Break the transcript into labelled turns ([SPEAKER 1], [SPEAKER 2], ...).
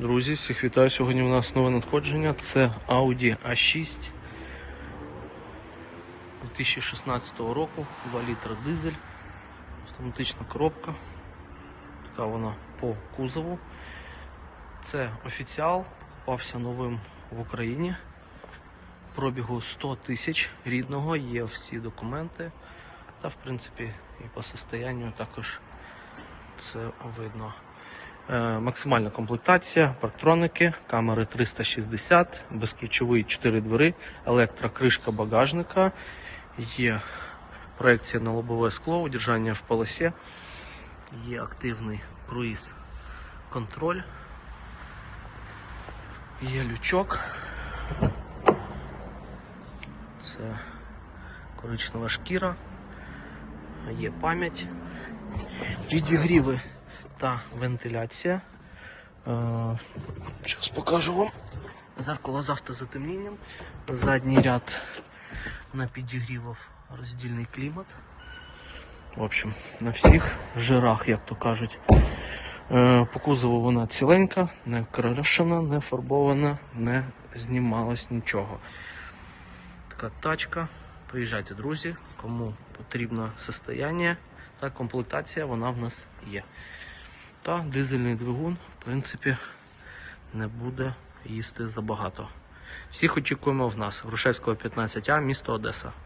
[SPEAKER 1] Друзі, всіх вітаю. Сьогодні у нас нове надходження. Це Audi A6 2016 року, 2 літра дизель, автоматична коробка. Така вона по кузову. Це офіціал, покупався новим в Україні. Пробігу 100 тисяч рідного, є всі документи. Та в принципі і по состоянню також це видно. Е, Максимальна комплектація, парктроники, камери 360, безключовий 4 двери, електрокришка багажника, є проекція на лобове скло, удержання в полосі, є активний круїз контроль, є лючок. Це коричнева шкіра, є пам'ять, підігріви та вентиляція. Зараз покажу вам. Зеркало з автозатемненням. Задній ряд на підігрівав роздільний клімат. В общем, на всіх жирах, як то кажуть. Е, По кузову вона ціленька, не крашена, не фарбована, не знімалось нічого. Така тачка. Приїжджайте, друзі, кому потрібно состояння та комплектація, вона в нас є. Та дизельний двигун, в принципі, не буде їсти забагато. Всіх очікуємо в нас, Грушевського 15А, місто Одеса.